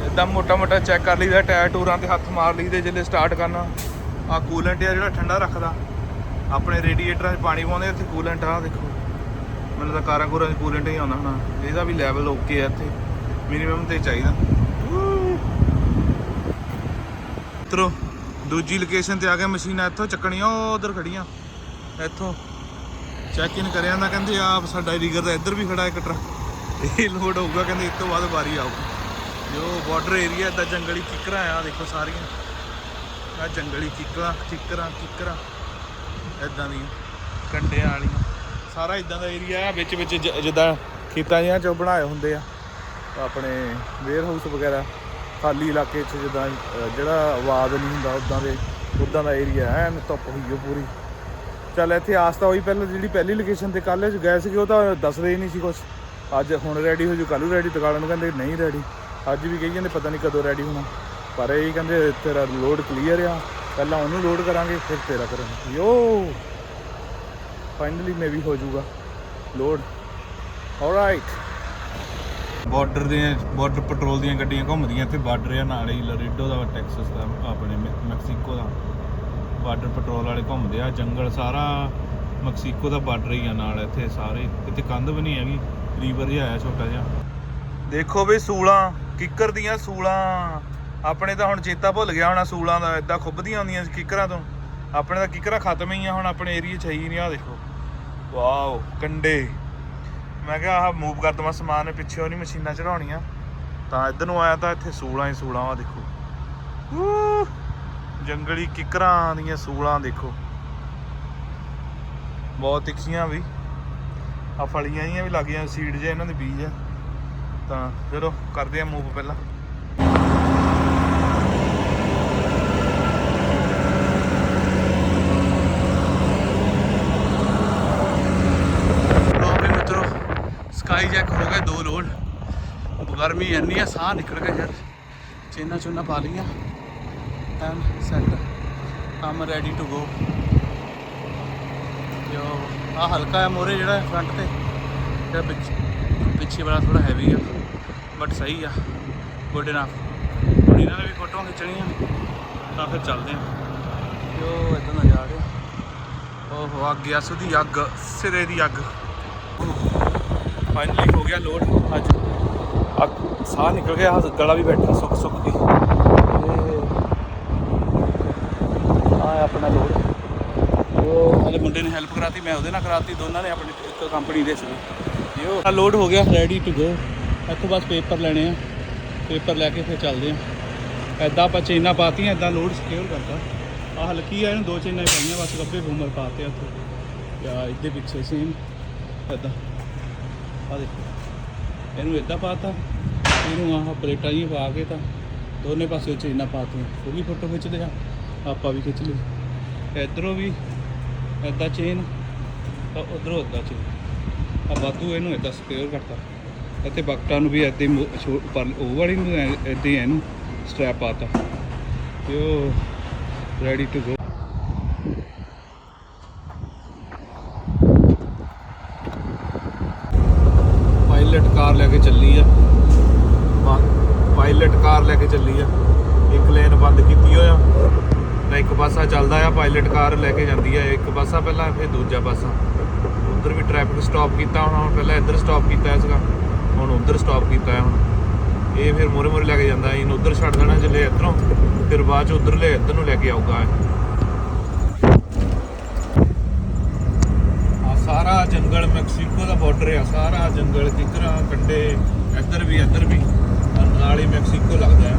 ਇਦਾਂ ਮੋਟਾ ਮੋਟਾ ਚੈੱਕ ਕਰ ਲਈਦਾ, ਟਾਇਰ ਟੂਰਾਂ ਤੇ ਹੱਥ ਮਾਰ ਲਈਦੇ ਜਦੋਂ ਸਟਾਰਟ ਕਰਨਾ। ਆ ਕੂਲੈਂਟ ਆ ਜਿਹੜਾ ਠੰਡਾ ਰੱਖਦਾ। ਆਪਣੇ ਰੇਡੀਏਟਰਾਂ 'ਚ ਪਾਣੀ ਪਾਉਂਦੇ ਇੱਥੇ ਕੂਲੈਂਟ ਆ, ਦੇਖੋ। ਮੈਨੂੰ ਤਾਂ ਕਾਰਾਂ ਕੂਰਾਂ 'ਚ ਕੂਲੈਂਟ ਹੀ ਆਉਂਦਾ ਹੋਣਾ। ਇਹਦਾ ਵੀ ਲੈਵਲ ਓਕੇ ਆ ਇੱਥੇ। ਮਿਨੀਮਮ ਤੇ ਚਾਹੀਦਾ। ਮਿੱਤਰੋ, ਦੂਜੀ ਲੋਕੇਸ਼ਨ ਤੇ ਆ ਗਏ ਮਸ਼ੀਨਾਂ, ਇੱਥੋਂ ਚੱਕਣੀਆਂ, ਉਹ ਉਧਰ ਖੜੀਆਂ। ਇੱਥੋਂ ਚੈੱਕ ਇਨ ਕਰਿਆ ਨਾ ਕਹਿੰਦੇ, ਆਪ ਸਾਡਾ ਰੀਗਰ ਦਾ ਇੱਧਰ ਵੀ ਖੜਾ ਇੱਕ ਟਰੱਕ। ਇਹ ਲੋਡ ਹੋਊਗਾ, ਕਹਿੰਦੇ, ਇਸ ਤੋਂ ਬਾਅਦ ਵਾਰੀ ਆਊਗੀ ਜੋ ਬਾਰਡਰ ਏਰੀਆ ਦਾ ਜੰਗਲੀ ਕਿਕਰਾਂ ਆ, ਦੇਖੋ ਸਾਰੀਆਂ। ਆ ਜੰਗਲੀ ਕਿਕਰਾਂ ਕਿਕਰਾਂ ਕਿਕਰਾਂ ਇਦਾਂ ਦੀਆਂ, ਕੰਡਿਆਂ ਵਾਲੀਆਂ। ਸਾਰਾ ਇਦਾਂ ਦਾ ਏਰੀਆ ਆ ਵਿੱਚ ਵਿੱਚ ਜ- ਜਿੱਦਾਂ ਖੇਤਾਂ ਜਿਹਾਂ ਚੋਂ ਬਣਾਏ ਹੁੰਦੇ ਆ। ਆਪਣੇ ਵੇਅਰ ਹਾਊਸ ਵਗੈਰਾ। ਖਾਲੀ ਇਲਾਕੇ 'ਚ ਜਿੱਦਾਂ ਜਿਹੜਾ ਆਵਾਜ਼ ਨਹੀਂ ਹੁੰਦਾ, ਉਦਾਂ ਦੇ, ਉਦਾਂ ਦਾ ਏਰੀਆ ਐਨ ਧੁੱਪ ਹੋਈ ਓ ਪੂਰੀ। ਚੱਲ ਇੱਥੇ ਆਸਤਾ ਹੋਈ ਪਹਿਲਾਂ, ਜਿਹੜੀ ਪਹਿਲੀ ਲੋਕੇਸ਼ਨ ਤੇ ਕੱਲ੍ਹ ਗਏ ਸੀਗੇ, ਉਹ ਤਾਂ ਦੱਸਦੇ ਹੀ ਨਹੀਂ ਸੀ ਕੁਝ ਅੱਜ ਹੁਣ ਰੈਡੀ ਹੋ ਜੂ, ਕੱਲ੍ਹ ਰੈਡੀ ਰੈਡੀ ਨੂੰ ਕਹਿੰਦੇ ਨਹੀਂ ਰੈਡੀ ਅੱਜ ਵੀ ਕਹੀ ਜਾਂਦੇ ਪਤਾ ਨਹੀਂ ਕਦੋਂ ਰੈਡੀ ਹੋਣਾ। ਪਰ ਇਹ ਕਹਿੰਦੇ ਤੇਰਾ ਲੋਡ ਕਲੀਅਰ ਆ, ਪਹਿਲਾਂ ਉਹਨੂੰ ਲੋਡ ਕਰਾਂਗੇ, ਫਿਰ ਤੇਰਾ ਕਰਾਂਗੇ। ਯੋ! ਫਾਈਨਲੀ ਮੇ ਵੀ ਹੋ ਜਾਊਗਾ ਲੋਡ ਆਲਰਾਈਟ ਬਾਰਡਰ ਦੇ ਬਾਰਡਰ ਪੈਟਰੋਲ ਦੀਆਂ ਗੱਡੀਆਂ ਘੁੰਮਦੀਆਂ, ਇੱਥੇ ਬਾਰਡਰ ਆ ਨਾਲ ਹੀ ਲਰੀਡੋ ਦਾ ਟੈਕਸਸ ਦਾ, ਆਪਣੇ ਮੈਕ- ਮੈਕਸੀਕੋ ਦਾ। ਬਾਰਡਰ ਪੈਟਰੋਲ ਵਾਲੇ ਘੁੰਮਦੇ ਆ, ਜੰਗਲ ਸਾਰਾ ਮੈਕਸੀਕੋ ਦਾ ਬਾਰਡਰ ਹੀ ਆ ਨਾਲ, ਇੱਥੇ ਸਾਰੇ। ਇੱਥੇ ਕੰਧ ਵੀ ਨਹੀਂ ਹੈਗੀ ਰੀਵਰ ਜਿਹਾ ਆਇਆ ਛੋਟਾ ਜਿਹਾ। ਦੇਖੋ ਵੀ ਸੂਲਾਂ, ਕਿੱਕਰ ਦੀਆਂ ਸੂਲਾਂ। ਆਪਣੇ ਤਾਂ ਹੁਣ ਚੇਤਾ ਭੁੱਲ ਗਿਆ ਹੋਣਾ ਸੂਲਾਂ ਦਾ ਇਦਾਂ ਖੁੱਬਦੀਆਂ ਹੁੰਦੀਆਂ ਕਿੱਕਰਾਂ ਤੋਂ। ਆਪਣੇ ਤਾਂ ਕਿੱਕਰਾਂ ਖਤਮ ਹੀ ਆ, ਹੁਣ ਆਪਣੇ ਏਰੀਆ 'ਚ ਹੈ ਹੀ ਨਹੀਂ ਆ ਦੇਖੋ। ਵਾਓ, ਕੰਡੇ। ਮੈਂ ਕਿਹਾ ਆਹ ਮੂਵ ਕਰ ਦਵਾਂ, ਸਮਾਨ ਨੇ ਪਿੱਛੇ ਨਹੀਂ ਮਸ਼ੀਨਾਂ ਚੜਾਉਣੀਆਂ ਤਾਂ ਇੱਧਰ ਨੂੰ ਆਇਆ ਤਾਂ ਇੱਥੇ ਸੂਲਾਂ ਹੀ ਸੂਲਾਂ ਆ ਦੇਖੋ। ਜੰਗਲੀ ਕਿਕਰਾਂ ਦੀਆਂ ਸੂਲਾਂ, ਦੇਖੋ। ਬਹੁਤ ਤਿੱਖੀਆਂ ਵੀ। ਆ ਫਲੀਆਂ ਜੀਆਂ ਵੀ ਲੱਗੀਆਂ ਸੀਡ ਜੇ ਇਹਨਾਂ ਦੇ ਬੀਜ ਆ। ਤਾਂ ਚਲੋ, ਕਰਦੇ ਆ ਮੂਵ ਪਹਿਲਾਂ ਲੋ ਵੀ ਮਿੱਤਰੋ ਸਕਾਈ ਜੈਕ ਹੋ ਗਏ ਦੋ ਲੋਡ ਗਰਮੀ ਇੰਨੀ ਆ, ਸਾਹ ਨਿਕਲ ਗਿਆ ਯਾਰ। ਚੇਨਾ ਚੁੰਨਾ ਪਾ ਲਈਆਂ। ਐਂਡ ਸੈਟ ਕੰਮ ਰੈਡੀ ਟੂ ਗੋ ਜੋ ਆ ਹਲਕਾ ਹੈ ਮੋਰੇ ਜਿਹੜਾ ਫਰੰਟ ਤੇ, ਜਿਹੜਾ ਪਿੱਛੇ ਪਿੱਛੇ ਵਾਲਾ ਥੋੜਾ ਹੈਵੀ ਆ ਬਟ ਸਹੀ ਆ। ਗੁੱਡ ਇਨਫ ਹੁਣ ਇਹਨਾਂ ਨੇ ਵੀ ਫੋਟੋਆਂ ਖਿੱਚਣੀਆਂ ਤਾਂ ਫਿਰ ਚੱਲਦੇ ਆ ਜੋ ਇਦਾਂ ਦਾ ਜਾ ਰਿਹਾ ਓਹੋ, ਅੱਗ ਆ ਸੁਦੀ ਅੱਗ, ਸਿਰੇ ਦੀ ਅੱਗ। ਫਾਈਨਲੀ ਹੋ ਗਿਆ ਲੋਡ ਅੱਜ ਸਾਹ ਨਿਕਲ ਗਿਆ ਗਲਾ ਵੀ ਬੈਠਾ ਸੁੱਕ ਸੁੱਕ ਕੇ। ਆ ਆਪਣਾ ਲੋਡ ਉਹ ਹਲੇ ਮੁੰਡੇ ਨੇ ਹੈਲਪ ਕਰਾਤੀ ਮੈਂ ਉਹਦੇ ਨਾਲ ਕਰਾਤੀ ਦੋਨਾਂ ਨੇ ਆਪਣੀ ਇੱਕ ਕੰਪਨੀ ਦੇ ਸੀ। ਇਹ ਆ ਲੋਡ ਹੋ ਗਿਆ। ਰੈਡੀ ਟੂ ਗੋ ਇੱਥੋਂ ਬਸ ਪੇਪਰ ਲੈਣੇ ਆ। ਪੇਪਰ ਲੈ ਕੇ ਫਿਰ ਚੱਲਦੇ ਆ। ਐਦਾਂ ਆਪਾਂ ਚੇਨਾਂ ਪਾਤੀਆਂ ਐਦਾਂ ਲੋਡ ਸਿਕਿਉਰ ਕਰਤਾ। ਆ ਹਲਕੀ ਆ ਇਹਨੂੰ ਦੋ ਚੇਨਾਂ ਹੀ ਪਾਈਆਂ ਬਸ ਗੱਬੇ ਬੂਮਰ ਪਾਤੇ ਆ ਉੱਥੇ ਜਾਂ ਇਹਦੇ ਪਿੱਛੇ ਸੇਮ ਐਦਾਂ ਆ ਦੇਖੋ। ਇਹਨੂੰ ਇਦਾਂ ਪਾਤਾ, ਇਹਨੂੰ ਆਹ ਪਲੇਟਾਂ ਜੀ ਪਾ ਕੇ ਤਾਂ ਦੋਨੇ ਪਾਸੇ ਚੇਨਾਂ ਪਾਤੀਆਂ ਉਹ ਵੀ ਫੋਟੋ ਖਿੱਚਦੇ ਆ, ਆਪਾਂ ਵੀ ਖਿੱਚ ਲਈ ਇਧਰੋਂ ਵੀ ਇਦਾਂ ਚੇਨ ਤਾਂ ਉਧਰੋਂ ਇਦਾਂ ਚੇਨ ਆ ਬਾਤੂ ਇਹਨੂੰ ਇਦਾਂ ਸਕਿਉਰ ਕਰਤਾ। ਅਤੇ ਬਕਟਾਂ ਨੂੰ ਵੀ ਇਦਾਂ ਹੀ ਪਰ ਉਹ ਵਾਲੀ ਨੂੰ ਇਦਾਂ ਹੀ ਇਹਨੂੰ ਸਟ੍ਰੈਪ ਪਾਤਾ। ਤੇ ਉਹ ready to go pilot car ਲੈ ਕੇ ਚੱਲੀ ਆ ਪਾ- ਪਾਇਲਟ ਕਾਰ ਲੈ ਕੇ ਚੱਲੀ ਆ ਇੱਕ ਲੇਨ ਬੰਦ ਕੀਤੀ ਹੋਇਆ ਨਾ ਇੱਕ ਪਾਸਾ ਚੱਲਦਾ ਆ ਪਾਇਲਟ ਕਾਰ ਲੈ ਕੇ ਜਾਂਦੀ ਹੈ ਇੱਕ ਪਾਸਾ ਪਹਿਲਾਂ, ਫਿਰ ਦੂਜਾ ਪਾਸਾ ਉਧਰ ਵੀ ਟ੍ਰੈਫਿਕ ਸਟਾਪ ਕੀਤਾ ਹੁਣ ਹੁਣ ਪਹਿਲਾਂ ਇੱਧਰ ਸਟਾਪ ਕੀਤਾ ਸੀਗਾ, ਹੁਣ ਉਧਰ ਸਟਾਪ ਕੀਤਾ ਹੈ ਹੁਣ। ਇਹ ਫਿਰ ਮੋਰੇ ਮੋਰੇ ਲੈ ਕੇ ਜਾਂਦਾ, ਇਹਨੂੰ ਉਧਰ ਛੱਡ ਦੇਣਾ ਚੱਲੇ ਇੱਧਰੋਂ, ਫਿਰ ਬਾਅਦ ਚ ਉਧਰ ਲੈ ਇੱਧਰ ਨੂੰ ਲੈ ਕੇ ਆਊਗਾ ਆ ਸਾਰਾ ਜੰਗਲ ਮੈਕਸੀਕੋ ਦਾ ਬਾਰਡਰ ਆ, ਸਾਰਾ ਜੰਗਲ ਕਿਕਰਾਂ ਕੰਡੇ ਇੱਧਰ ਵੀ ਇੱਧਰ ਵੀ ਨਾਲ ਹੀ ਮੈਕਸੀਕੋ ਲੱਗਦਾ ਹੈ।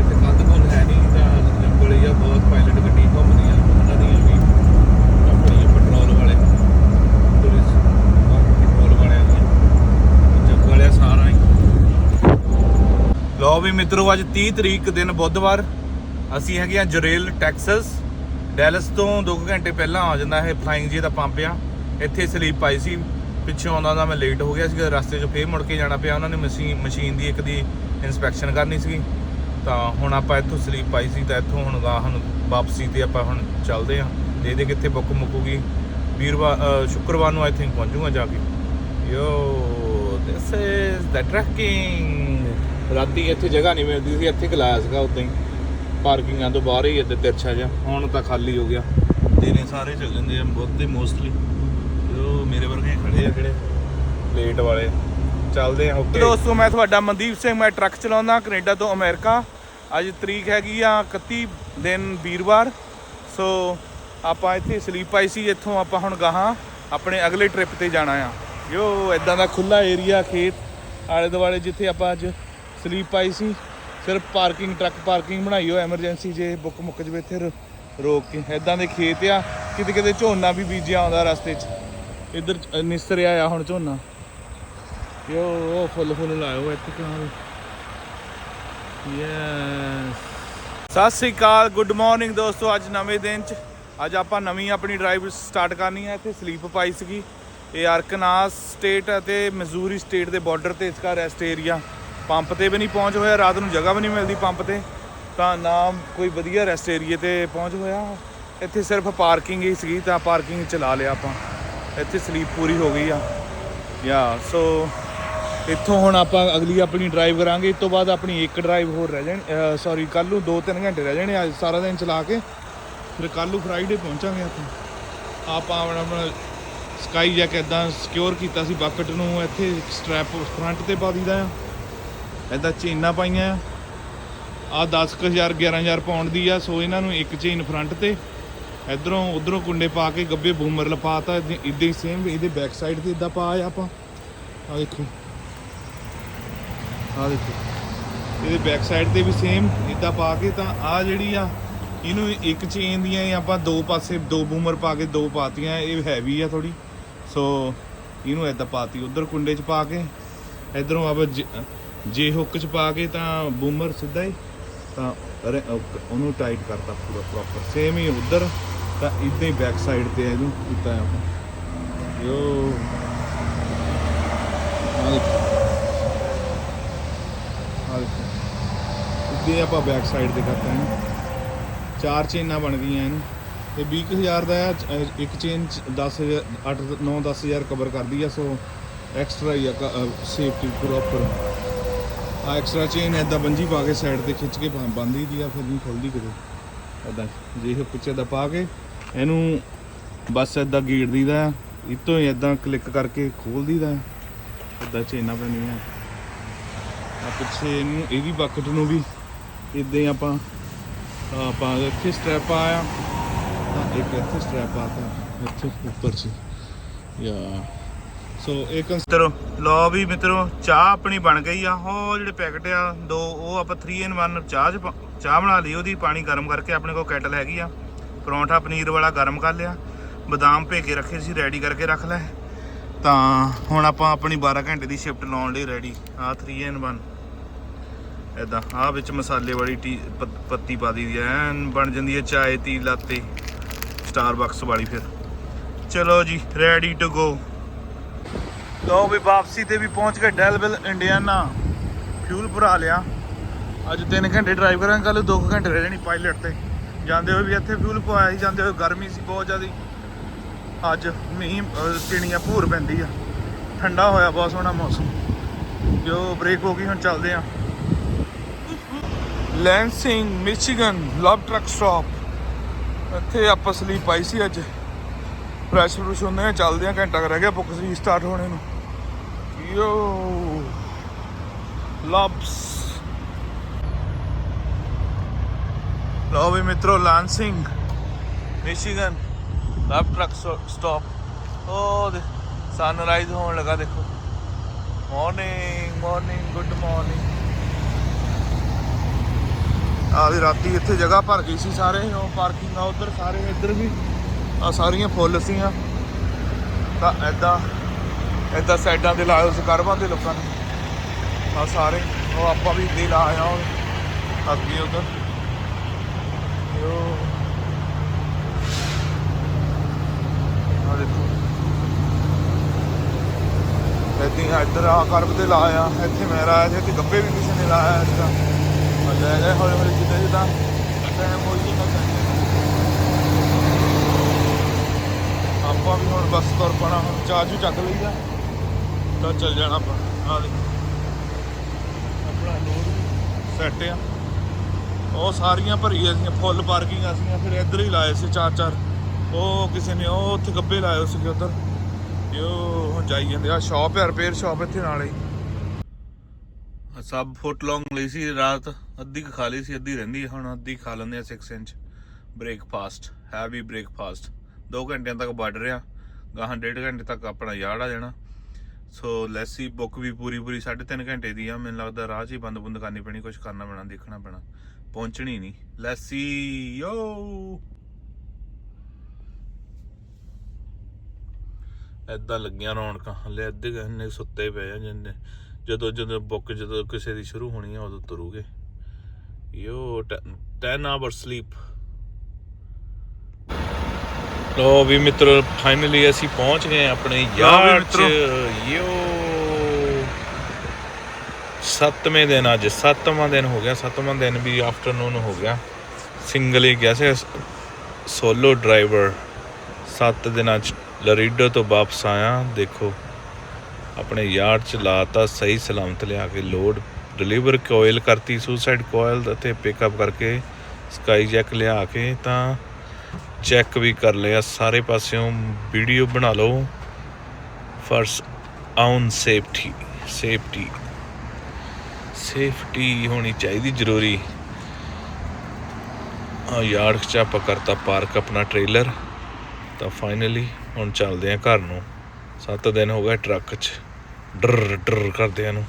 ਇੱਥੇ ਕੰਧ ਕੋਲ ਹੈ ਨਹੀਂ, ਤਾਂ ਜੰਗਲ ਹੀ ਆ, ਬਹੁਤ ਪਾਇਲਟ ਗੱਡੀ ਘੁੰਮਦੀਆਂ ਉਹਨਾਂ ਦੀਆਂ ਵੀ ਆਪਣੀਆਂ ਪੈਟਰੋਲ ਵਾਲੇ ਪੁਲਿਸ ਪੈਟਰੋਲ ਵਾਲਿਆਂ ਦੀਆਂ ਸਾਰਾ ਹੀ। ਲੋ ਵੀ ਮਿੱਤਰੋ, ਅੱਜ 30 ਤਰੀਕ ਦਿਨ ਬੁੱਧਵਾਰ। ਅਸੀਂ ਹੈਗੇ ਆ ਜਰੇਲ, ਟੈਕਸਸ। ਡੈਲਸ ਤੋਂ 2 ਘੰਟੇ ਪਹਿਲਾਂ ਆ ਜਾਂਦਾ ਇਹ ਫਲਾਈਂਗ ਜੀ ਦਾ ਪੰਪ ਆ ਇੱਥੇ ਸਲੀਪ ਪਾਈ ਸੀ। ਪਿੱਛੋਂ ਆਉਂਦਾ ਦਾ ਮੈਂ ਲੇਟ ਹੋ ਗਿਆ ਸੀਗਾ, ਰਸਤੇ 'ਚ ਫੇਰ ਮੁੜ ਕੇ ਜਾਣਾ ਪਿਆ। ਉਹਨਾਂ ਨੇ ਮਸ਼ੀਨ ਮਸ਼ੀਨ ਦੀ ਇੱਕ ਦੀ ਇਨਸਪੈਕਸ਼ਨ ਕਰਨੀ ਸੀਗੀ। ਤਾਂ ਹੁਣ ਆਪਾਂ ਇੱਥੋਂ ਸਲੀਪ ਪਾਈ ਸੀ, ਤਾਂ ਇੱਥੋਂ ਹੁਣ ਗਾਹ ਹੁਣ ਵਾਪਸੀ ਤੇ ਆਪਾਂ ਹੁਣ ਚੱਲਦੇ ਆ ਦੇ ਕਿੱਥੇ ਬੁੱਕ ਮੁੱਕੂਗੀ। ਵੀਰਵਾਰ ਸ਼ੁੱਕਰਵਾਰ ਨੂੰ ਆਈ ਥਿੰਕ ਪਹੁੰਚੂਗਾ ਜਾ ਕੇ। ਯੋ ਦਿਸ ਇਜ਼ ਦ ਟਰੈਕਿੰਗ ਰਾਤੀ ਇੱਥੇ ਜਗ੍ਹਾ ਨਹੀਂ ਮਿਲਦੀ ਸੀ, ਇੱਥੇ ਖਲਾਇਆ ਸੀਗਾ ਉਦਾਂ ਹੀ। ਪਾਰਕਿੰਗਾਂ ਤੋਂ ਬਾਹਰ ਹੀ ਇੱਥੇ ਤਿਰਛਾ ਜਿਹਾ। ਹੁਣ ਤਾਂ ਖਾਲੀ ਹੋ ਗਿਆ। ਦਿਨੇ ਸਾਰੇ ਚੱਲ ਜਾਂਦੇ ਆ, ਬਹੁਤੇ ਮੋਸਟਲੀ ਜੋ ਮੇਰੇ ਵਰਗੇ ਖੜੇ ਆ ਜਿਹੜੇ ਲੇਟ ਵਾਲੇ। ਚੱਲਦੇ ਆ ਓਕੇ ਦੋਸਤੋ, ਮੈਂ ਤੁਹਾਡਾ ਮਨਦੀਪ ਸਿੰਘ, ਮੈਂ ਟਰੱਕ ਚਲਾਉਂਦਾ ਕੈਨੇਡਾ ਤੋਂ ਅਮਰੀਕਾ। ਅੱਜ ਤਰੀਕ ਹੈਗੀ ਆ 31 ਦਿਨ ਵੀਰਵਾਰ। ਸੋ, ਆਪਾਂ ਇੱਥੇ ਸਲੀਪ ਆਈ ਸੀ, ਇੱਥੋਂ ਆਪਾਂ ਹੁਣ ਗਾਹਾਂ ਆਪਣੇ ਅਗਲੇ ਟ੍ਰਿਪ ਤੇ ਜਾਣਾ ਆ। ਯੋ ਇਦਾਂ ਦਾ ਖੁੱਲਾ ਏਰੀਆ ਖੇਤ, ਆਲੇ ਦੁਆਲੇ ਜਿੱਥੇ ਆਪਾਂ ਅੱਜ ਸਲੀਪ ਪਾਈ ਸੀ ਸਿਰਫ ਪਾਰਕਿੰਗ ਟਰੱਕ ਪਾਰਕਿੰਗ ਬਣਾਈ ਹੋ ਐਮਰਜੈਂਸੀ ਜੇ ਬੁੱਕ ਮੁੱਕ ਜਵੇ ਇੱਥੇ ਰ- ਰੋਕ ਕੇ। ਇਦਾਂ ਦੇ ਖੇਤ ਆ, ਕਿਤੇ ਕਿਤੇ ਝੋਨਾ ਵੀ ਬੀਜਿਆ ਆਉਂਦਾ ਰਸਤੇ 'ਚ। ਇੱਧਰ ਚ- ਨਿਸਰਿਆ ਆ ਹੁਣ ਝੋਨਾ। ਯੋ, ਉਹ ਫੁੱਲ ਫੁੱਲ ਲਾਇਓ ਇੱਥੇ ਕਿਉਂ ਯੈਸ ਸਤਿ ਸ੍ਰੀ ਅਕਾਲ ਗੁੱਡ ਮਾਰਨਿੰਗ ਦੋਸਤੋ, ਅੱਜ ਨਵੇਂ ਦਿਨ 'ਚ। ਅੱਜ ਆਪਾਂ ਨਵੀਂ ਆਪਣੀ ਡਰਾਈਵ ਸਟਾਰਟ ਕਰਨੀ ਹੈ ਇੱਥੇ ਸਲੀਪ ਪਾਈ ਸੀਗੀ। ਇਹ ਅਰਕਨਾਸ ਸਟੇਟ ਅਤੇ ਮਜ਼ੂਰੀ ਸਟੇਟ ਦੇ ਬਾਰਡਰ ਤੇ ਇਸਕਾ ਰੈਸਟ ਏਰੀਆ ਪੰਪ ਤੇ ਵੀ ਨਹੀਂ ਪਹੁੰਚ ਹੋਇਆ, ਰਾਤ ਨੂੰ ਜਗ੍ਹਾ ਵੀ ਨਹੀਂ ਮਿਲਦੀ ਪੰਪ ਤੇ। ਤਾਂ ਨਾ ਕੋਈ ਵਧੀਆ ਰੈਸਟ ਏਰੀਏ ਤੇ ਪਹੁੰਚ ਹੋਇਆ। ਇੱਥੇ ਸਿਰਫ ਪਾਰਕਿੰਗ ਹੀ ਸੀਗੀ, ਤਾਂ ਪਾਰਕਿੰਗ ਚਲਾ ਲਿਆ ਆਪਾਂ। ਇੱਥੇ ਸਲੀਪ ਪੂਰੀ ਹੋ ਗਈ ਆ। ਯਾ ਸੋ ਇੱਥੋਂ ਹੁਣ ਆਪਾਂ ਅਗਲੀ ਆਪਣੀ ਡਰਾਈਵ ਕਰਾਂਗੇ। ਇਸ ਤੋਂ ਬਾਅਦ ਆਪਣੀ ਇੱਕ ਡਰਾਈਵ ਹੋਰ ਰਹਿ ਜਾਣੀ ਸੌਰੀ ਕੱਲ ਨੂੰ 2-3 ਘੰਟੇ ਰਹਿ ਜਾਣੇ ਅੱਜ ਸਾਰਾ ਦਿਨ ਚਲਾ ਕੇ। ਫਿਰ ਕੱਲ ਨੂੰ ਫਰਾਈਡੇ ਪਹੁੰਚਾਂਗੇ ਆਪਾਂ। ਆਪਾਂ ਆਪਣਾ ਆਪਣਾ ਸਕਾਈ ਜੈਕ ਇਦਾਂ ਸਿਕਿਉਰ ਕੀਤਾ ਸੀ, ਬਕਟ ਨੂੰ ਇੱਥੇ ਸਟ੍ਰੈਪ ਫਰੰਟ ਤੇ ਪਾ ਦਿੰਦਾ ਆ। ਇਦਾਂ ਚੇਨਾਂ ਪਾਈਆਂ ਆ। ਆ 10000 11000 ਪਾਉਂਡ ਦੀ ਆ, ਸੋ ਇਹਨਾਂ ਨੂੰ ਇੱਕ ਚੇਨ ਫਰੰਟ ਤੇ। ਇਧਰੋਂ ਉਧਰੋਂ ਕੁੰਡੇ ਪਾ ਕੇ ਗੱਬੇ ਬੂਮਰ ਲਪਾਤਾ ਇਦਾਂ ਹੀ ਸੇਮ ਇਹਦੇ ਬੈਕ ਸਾਈਡ ਤੇ ਇਦਾਂ ਪਾ ਆ ਆਪਾਂ। ਆ ਦੇਖੋ। ਆ ਦੇਖੋ। ਇਹਦੇ ਬੈਕ ਸਾਈਡ ਤੇ ਵੀ ਸੇਮ ਇਦਾਂ ਪਾ ਕੇ ਤਾਂ ਆ ਜਿਹੜੀ ਆ, ਇਹਨੂੰ ਇੱਕ ਚੇਨ ਦੀਆਂ ਹੀ ਆਪਾਂ ਦੋ ਪਾਸੇ, ਦੋ ਬੂਮਰ ਪਾ ਕੇ ਦੋ ਪਾਤੀਆਂ, ਇਹ ਹੈਵੀ ਆ ਥੋੜੀ ਸੋ ਇਹਨੂੰ ਇਦਾਂ ਪਾਤੀ, ਉਧਰ ਕੁੰਡੇ 'ਚ ਪਾ ਕੇ, ਇਧਰੋਂ ਆਪਾਂ ਜ- ਜੇ ਹੁੱਕ 'ਚ ਪਾ ਕੇ ਤਾਂ ਬੂਮਰ ਸਿੱਧਾ ਹੀ, ਤਾਂ ਉਹਨੂੰ ਟਾਈਟ ਕਰਤਾ ਪੂਰਾ ਪ੍ਰੋਪਰ ਸੇਮ ਹੀ ਉਧਰ, ਤਾਂ ਇਦਾਂ ਹੀ ਬੈਕ ਸਾਈਡ ਤੇ ਇਹਨੂੰ ਕੀਤਾ ਆਪਾਂ। ਯੋ। ਆ ਆਪਾਂ ਬੈਕ ਸਾਈਡ ਤੇ ਕਰਤਾ ਇਹਨੂੰ। ਚਾਰ ਚੇਨਾਂ ਬਣ ਗਈਆਂ ਇਹਨੂੰ। ਤੇ 20000 ਦਾ ਆ ਚ- ਅਹ ਇੱਕ ਚੇਨ 10000 8 9 10000 ਕਵਰ ਕਰਦੀ ਆ, ਸੋ ਐਕਸਟਰਾ ਹੀ ਆ ਸੇਫਟੀ ਪ੍ਰੋਪਰ ਆ ਐਕਸਟਰਾ ਚੇਨ ਐਦਾਂ ਬੰਜੀ ਪਾ ਕੇ ਸਾਈਡ ਤੇ ਖਿੱਚ ਕੇ ਬੰਦ ਬੰਦੀ ਦੀ ਆ, ਫਿਰ ਨਹੀਂ ਖੁੱਲਦੀ ਕਿਤੇ। ਐਦਾਂ ਜੇ ਇਹ ਪਿੱਛੇ ਦਾ ਪਾ ਕੇ, ਇਹਨੂੰ ਬਸ ਐਦਾਂ ਗੇੜ ਦੀਦਾ ਆ ਇਤੋਂ ਹੀ ਐਦਾਂ ਕਲਿੱਕ ਕਰਕੇ ਖੋਲ ਦੀਦਾ ਐਦਾਂ ਚੇਨਾਂ ਪੈਣੀਆਂ ਆ। ਪਿੱਛੇ ਇਹਨੂੰ ਇਹਦੀ ਬਕਟ ਨੂੰ ਵੀ, ਇਦਾਂ ਆਪਾਂ ਆਪਾਂ ਇੱਥੇ ਸਟੈਪ ਆਇਆ। ਤਾਂ ਇੱਕ ਇੱਥੇ ਸਟ੍ਰੈਪ ਆਤਾ ਇੱਥੇ ਉੱਪਰ ਚ ਯਾ ਸੋ ਇੱਕ ਮਿੱਤਰੋ ਲੋ ਵੀ ਮਿੱਤਰੋ, ਚਾਹ ਆਪਣੀ ਬਣ ਗਈ ਆ। ਉਹ ਜਿਹੜੇ ਪੈਕਟ ਆ, ਦੋ, ਉਹ ਆਪਾਂ 3 ਇਨ 1 ਚਾਹ ਚ ਚਾਹ ਬਣਾ ਲਈ, ਉਹਦੀ ਪਾਣੀ ਗਰਮ ਕਰਕੇ ਆਪਣੇ ਕੋਲ ਕੈਟਲ ਹੈਗੀ ਆ। ਪਰੌਂਠਾ ਪਨੀਰ ਵਾਲਾ ਗਰਮ ਕਰ ਲਿਆ। ਬਦਾਮ ਭੇ ਕੇ ਰੱਖੇ ਸੀ ਰੈਡੀ ਕਰਕੇ ਰੱਖ ਲੈ। ਤਾਂ ਹੁਣ ਆਪਾਂ ਆਪਣੀ 12 ਘੰਟੇ ਦੀ ਸ਼ਿਫਟ ਲਾਉਣ ਲਈ ਰੈਡੀ ਆ 3 in 1 ਇਦਾਂ ਆ ਵਿੱਚ ਮਸਾਲੇ ਵਾਲੀ ਟੀ ਪੱਤੀ ਪਾ ਦੀ ਐਨ ਬਣ ਜਾਂਦੀ ਹੈ ਚਾਏ ਤੀ ਲਾਤੇ ਸਟਾਰਬਕਸ ਵਾਲੀ ਫਿਰ। ਚਲੋ ਜੀ ਰੈਡੀ ਟੂ ਗੋ ਲੋ ਵੀ ਵਾਪਸੀ ਤੇ ਵੀ ਪਹੁੰਚ ਗਏ ਡੈਲਵਿਲ ਇੰਡੀਆਨਾ ਫਿਊਲ ਭਰਾ ਲਿਆ। ਅੱਜ 3 ਘੰਟੇ ਡਰਾਈਵ ਕਰਾਂਗੇ ਕੱਲ 2 ਘੰਟੇ ਰਹਿ ਜਾਣੀ ਪਾਇਲਟ ਤੇ। ਜਾਂਦੇ ਹੋਏ ਵੀ ਇੱਥੇ ਫਿਊਲ ਪਵਾਇਆ ਸੀ ਜਾਂਦੇ ਹੋਏ ਗਰਮੀ ਸੀ ਬਹੁਤ ਜ਼ਿਆਦੀ। ਅੱਜ ਮੀਂਹ ਅਹ, ਟਿਣੀਆਂ ਭੂਰ ਪੈਂਦੀ ਆ। ਠੰਡਾ ਹੋਇਆ ਬਹੁਤ ਸੋਹਣਾ ਮੌਸਮ। ਜੋ ਬ੍ਰੇਕ ਹੋ ਗਈ ਹੁਣ ਚੱਲਦੇ ਆ। Lansing Michigan love truck stop ਇੱਥੇ ਆਪਾਂ ਸਲੀਪ ਪਾਈ ਸੀ ਅੱਜ। ਫਰੈਸ਼ ਰੂਸ਼ ਹੁੰਦੇ ਆ, ਚੱਲਦੇ ਆ, ਘੰਟਾ ਕੁ ਰਹਿ ਗਿਆ ਬੁੱਕ ਸੀ ਸਟਾਰਟ ਹੋਣੇ ਨੂੰ। ਯੋ ਲਬਸ ਲਓ ਵੀ ਮਿੱਤਰੋ Lansing Michigan love truck stop ਉਹ ਦੇ ਸਨਰਾਈਜ਼ ਹੋਣ ਲੱਗਾ, ਦੇਖੋ। ਮਾਰਨਿੰਗ ਮਾਰਨਿੰਗ ਗੁੱਡ ਮਾਰਨਿੰਗ ਆ ਵੀ ਰਾਤੀ ਇੱਥੇ ਜਗ੍ਹਾ ਭਰ ਗਈ ਸੀ ਸਾਰੇ, ਉਹ ਪਾਰਕਿੰਗ ਆ ਉਧਰ ਸਾਰੇ, ਇੱਧਰ ਵੀ ਆ ਸਾਰੀਆਂ ਫੁੱਲ ਸੀਆਂ। ਤਾਂ ਐਦਾਂ ਐਦਾਂ ਸਾਈਡਾਂ ਤੇ ਲਾਏ ਉਸ ਕਰਵਾਂ ਦੇ ਲੋਕਾਂ ਨੇ। ਆ ਸਾਰੇ, ਉਹ ਆਪਾਂ ਵੀ ਦੇ ਲਾਇਆ ਉਹ ਅੱਗੇ ਉਧਰ। ਯੋ ਆ ਦੇਖੋ। ਇੱਥੇ ਇੱਧਰ ਆ ਕਰਬ ਤੇ ਲਾਇਆ, ਇੱਥੇ ਮੈਂ ਲਾਇਆ ਸੀ ਤੇ ਗੱਬੇ ਵੀ ਕਿਸੇ ਨੇ ਲਾਇਆ ਇੱਧਰ ਆ ਲੈ ਲੈ ਹੌਲੀ ਹੌਲੀ ਜਿੱਦਾਂ ਜਿੱਦਾਂ ਟਾਈਮ ਹੋਈ ਜਾਂਦਾ ਆਪਾਂ ਵੀ ਹੁਣ ਬੱਸ ਤੁਰ ਪਣਾ ਹੁਣ ਚਾਰਜ ਚੱਕ ਲਈਦਾ ਤਾਂ ਚੱਲ ਜਾਣਾ ਆਪਾਂ ਆ ਦੇ ਆਪਣਾ ਲੋਡ ਸੈੱਟ ਆ ਉਹ ਸਾਰੀਆਂ ਭਰੀਆਂ ਸੀ ਫੁੱਲ ਪਾਰਕਿੰਗ ਸੀਆਂ ਫਿਰ ਇੱਧਰ ਹੀ ਲਾਏ ਸੀ ਚਾਰ ਚਾਰ ਉਹ ਕਿਸੇ ਨੇ ਉਹ ਉੱਥੇ ਗੱਬੇ ਲਾਏ ਹੋਏ ਸੀਗੇ ਉੱਧਰ ਉਹ ਹੁਣ ਜਾਈ ਜਾਂਦੇ ਆ ਸ਼ਾਪ ਹੈ ਰਿਪੇਅਰ ਸ਼ਾਪ ਇੱਥੇ ਨਾਲ ਹੀ ਸਭ ਫੁੱਟ ਲੌਂਗ ਲਈ ਸੀ ਰਾਤ ਅੱਧੀ ਕੁ ਖਾ ਲਈ ਸੀ, ਅੱਧੀ ਰਹਿੰਦੀ ਹੈ ਹੁਣ, ਅੱਧੀ ਖਾ ਲੈਂਦੇ ਆ 6 ਇੰਚ ਬ੍ਰੇਕਫਾਸਟ ਹੈਵੀ ਬ੍ਰੇਕਫਾਸਟ 2 ਘੰਟਿਆਂ ਤੱਕ ਵੱਢ ਰਿਆ ਗਾਹਾਂ ਡੇਢ ਘੰਟੇ ਤੱਕ ਆਪਣਾ ਯਾਰਡ ਆ ਜਾਣਾ। ਸੋ ਲੈਸੀ ਬੁੱਕ ਵੀ ਪੂਰੀ ਪੂਰੀ 3.5 ਘੰਟੇ ਦੀ ਆ, ਮੈਨੂੰ ਲੱਗਦਾ ਰਾਹ 'ਚ ਹੀ ਬੰਦ ਬੰਦ ਕਰਨੀ ਪੈਣੀ ਕੁਝ ਕਰਨਾ ਪੈਣਾ, ਦੇਖਣਾ ਪੈਣਾ। ਪਹੁੰਚਣੀ ਨਹੀਂ। ਲੈਸੀ ਯੋ ਐਦਾਂ ਲੱਗੀਆਂ ਰੌਣਕਾਂ, ਹਲੇ ਅੱਧੇ ਘੰਟੇ ਸੁੱਤੇ ਪਏ ਆ ਜਿੰਨੇ, ਜਦੋਂ ਜਦੋਂ ਬੁੱਕ ਜਦੋਂ ਕਿਸੇ ਦੀ ਸ਼ੁਰੂ ਹੋਣੀ ਆ, ਉਦੋਂ ਤੁਰੂਗੇ। ਯੋ 10 ਆਵਰ ਸਲੀਪ ਲੋ ਵੀ ਮਿੱਤਰ ਫਾਈਨਲੀ ਅਸੀਂ ਪਹੁੰਚ ਗਏ ਆਪਣੇ ਯਾਰ ਚ। ਯੋ ਸੱਤਵੇਂ ਦਿਨ ਅੱਜ ਸੱਤਵਾਂ ਦਿਨ ਹੋ ਗਿਆ ਸੱਤਵਾਂ ਦਿਨ ਵੀ ਆਫਟਰਨੂਨ ਹੋ ਗਿਆ। ਸਿੰਗਲ ਹੀ ਗਿਆ ਸੀ ਸੋਲੋ ਡਰਾਈਵਰ ਸੱਤ ਦਿਨਾਂ ਚ ਲਰੀਡੋ ਤੋਂ ਵਾਪਸ ਆਇਆ ਦੇਖੋ। ਆਪਣੇ ਯਾਰਡ ਚ ਲਾਤਾ ਸਹੀ ਸਲਾਮਤ ਲਿਆ ਕੇ ਲੋਡ ਡਿਲੀਵਰ ਕੋਇਲ ਕਰਤੀ ਸੁਸਾਈਡ ਕੋਇਲ ਅਤੇ ਪਿਕਅਪ ਕਰਕੇ ਸਕਾਈ ਜੈਕ ਲਿਆ ਕੇ ਤਾਂ ਚੈੱਕ ਵੀ ਕਰ ਲਿਆ। ਸਾਰੇ ਪਾਸਿਓਂ ਵੀਡੀਓ ਬਣਾ ਲਓ। First on safety safety safety ਹੋਣੀ ਚਾਹੀਦੀ, ਜ਼ਰੂਰੀ। ਆ ਯਾਰਡ ਚ ਆਪਾਂ ਕਰਤਾ ਪਾਰਕ ਆਪਣਾ ਟ੍ਰੇਲਰ ਤਾਂ ਫਾਈਨਲੀ ਹੁਣ ਚੱਲਦੇ ਆ ਘਰ ਨੂੰ। 7 ਦਿਨ ਹੋ ਗਏ ਟਰੱਕ 'ਚ। ਡਰ ਡਰ ਕਰਦਿਆਂ ਨੂੰ।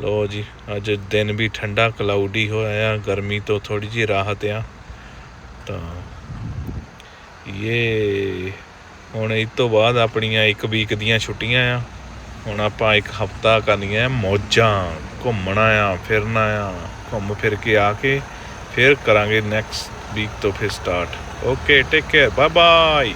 ਲੋ ਜੀ, ਅੱਜ ਦਿਨ ਵੀ ਠੰਡਾ ਕਲਾਉਡੀ ਹੋਇਆ ਆ, ਗਰਮੀ ਤੋਂ ਥੋੜੀ ਜਿਹੀ ਰਾਹਤ ਆ। ਤਾਂ ਇਹ ਹੁਣ ਇਸ ਤੋਂ ਬਾਅਦ ਆਪਣੀਆਂ ਇੱਕ ਵੀਕ ਦੀਆਂ ਛੁੱਟੀਆਂ ਆ। ਹੁਣ ਆਪਾਂ ਇੱਕ ਹਫਤਾ ਕਰਨੀਆਂ ਮੌਜਾਂ, ਘੁੰਮਣਾ ਆ, ਫਿਰਨਾ ਆ, ਘੁੰਮ ਫਿਰ ਕੇ ਆ ਕੇ ਫਿਰ ਕਰਾਂਗੇ ਨੈਕਸਟ ਵੀਕ ਤੋਂ ਫਿਰ start okay take care bye bye